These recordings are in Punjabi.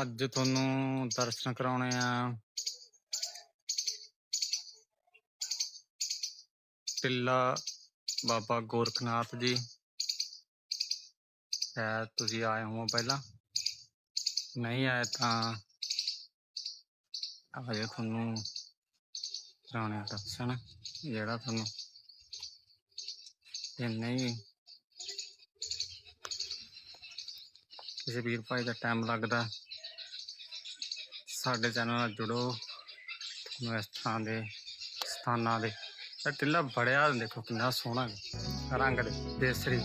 ਅੱਜ ਤੁਹਾਨੂੰ ਦਰਸ਼ਨ ਕਰਾਉਣੇ ਆ। ਟਿੱਲਾ ਬਾਬਾ ਗੋਰਖਨਾਥ ਜੀ। ਸ਼ਾਇਦ ਤੁਸੀਂ ਆਏ ਹੋ ਪਹਿਲਾਂ। ਨਹੀਂ ਆਏ ਤਾਂ ਆਜੋ ਤੁਹਾਨੂੰ ਕਰਾਉਣੇ ਆ ਦਰਸ਼ਨ, ਜਿਹੜਾ ਤੁਹਾਨੂੰ ਜੇ ਨਹੀਂ, ਕਿਸੇ ਵੀਰ ਭਾਈ ਦਾ ਟਾਈਮ ਲੱਗਦਾ। ਸਾਡੇ ਚੈਨਲ ਨਾਲ ਜੁੜੋ। ਤੁਹਾਨੂੰ ਇਸ ਤਰ੍ਹਾਂ ਦੇ ਸਥਾਨਾਂ ਦੇ ਇਹ ਟਿੱਲਾ ਬੜਿਆ ਦੇਖੋ ਕਿੰਨਾ ਸੋਹਣਾ ਹੈ। ਰੰਗ ਦੇ ਦੇਸਰੀ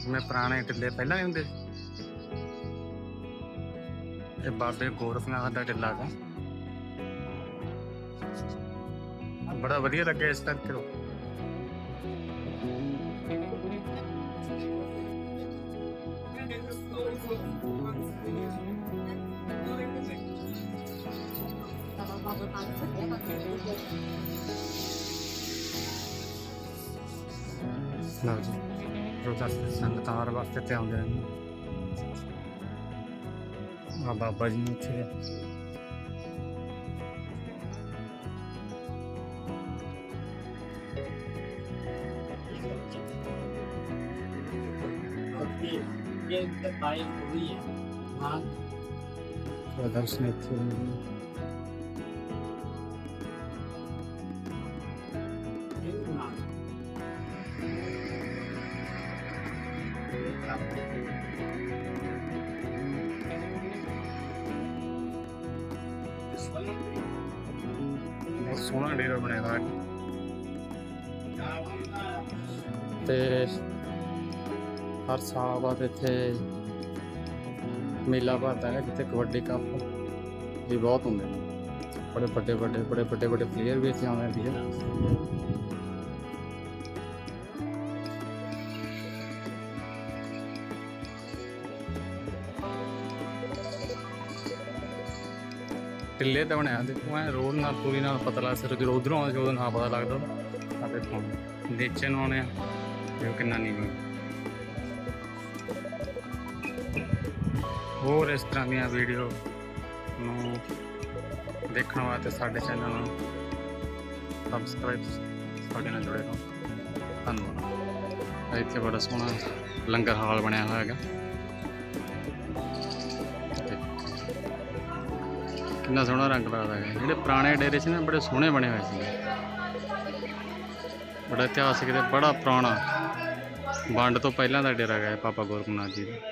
ਜਿਵੇਂ ਪੁਰਾਣੇ ਟਿੱਲੇ ਪਹਿਲਾਂ ਹੀ ਹੁੰਦੇ। ਇਹ ਬਾਬੇ ਗੋਰਖਨਾਥ ਦਾ ਟਿੱਲਾ ਹੈ ਬੜਾ ਵਧੀਆ ਲੱਗਿਆ ਇਸ ਕਰਕੇ। ਉਹ। ਲਓ ਜੀ ਰੋਜ਼ਾ ਸੰਗਤਾਂ ਹਰ ਵਕਤ ਤੇ ਆਉਂਦੇ ਨੇ ਆ ਬਾਬਾ ਜੀ ਨੂੰ ਇੱਥੇ ये बाइक हुई है हाँ ਥੋੜਾ ਬਹੁਤ ਸੋਹਣਾ ਡੇਰਾ ਬਣਿਆ ਹੋਇਆ ਤੇ ਹਰ ਸਾਲ ਬਾਅਦ ਇੱਥੇ ਮੇਲਾ ਭਰਦਾ ਹੈ ਜਿੱਥੇ ਕਬੱਡੀ ਕੱਪ ਵੀ ਬਹੁਤ ਹੁੰਦੇ ਨੇ। ਬੜੇ ਵੱਡੇ ਵੱਡੇ, ਬੜੇ ਵੱਡੇ ਵੱਡੇ ਪਲੇਅਰ ਵੀ ਇੱਥੇ ਆਉਂਦੇ ਨੇ ਟਿੱਲੇ ਤਾਂ ਬਣਿਆ ਦੇਖੋ ਐ ਰੋਡ ਨਾਲ ਪੂਰੀ ਨਾਲ ਪਤਾ ਲੱਗ ਸਕਦਾ ਜਦੋਂ ਉਧਰੋਂ ਆਉਂਦੇ ਜਦੋਂ ਨਾ ਪਤਾ ਲੱਗਦਾ। ਆ ਦੇਖੋ, ਨੀਚੇ ਨੂੰ ਆਉਣੇ ਆ ਦੇਖੋ ਕਿੰਨਾ ਨੀਵਾਂ। ਹੋਰ ਇਸ ਤਰ੍ਹਾਂ ਦੀਆਂ ਵੀਡੀਓ ਨੂੰ ਦੇਖਣ ਵਾਸਤੇ ਸਾਡੇ ਚੈਨਲ ਨੂੰ ਸਬਸਕ੍ਰਾਈਬ ਸਾਡੇ ਨਾਲ ਜੁੜੇ ਰਹੋ। ਧੰਨਵਾਦ। ਇੱਥੇ ਬੜਾ ਸੋਹਣਾ ਲੰਗਰ ਹਾਲ ਬਣਿਆ ਹੋਇਆ ਹੈਗਾ। ਕਿੰਨਾ ਸੋਹਣਾ ਰੰਗ ਲੱਗਦਾ ਹੈ ਜਿਹੜੇ ਪੁਰਾਣੇ ਡੇਰੇ ਸੀ ਨਾ, ਬੜੇ ਸੋਹਣੇ ਬਣੇ ਹੋਏ ਸੀ ਬੜਾ ਇਤਿਹਾਸਿਕ ਤੇ ਬੜਾ ਪੁਰਾਣਾ। ਵੰਡ ਤੋਂ ਪਹਿਲਾਂ ਦਾ ਡੇਰਾ ਹੈ ਬਾਬਾ ਗੋਰਖਨਾਥ ਜੀ ਦਾ।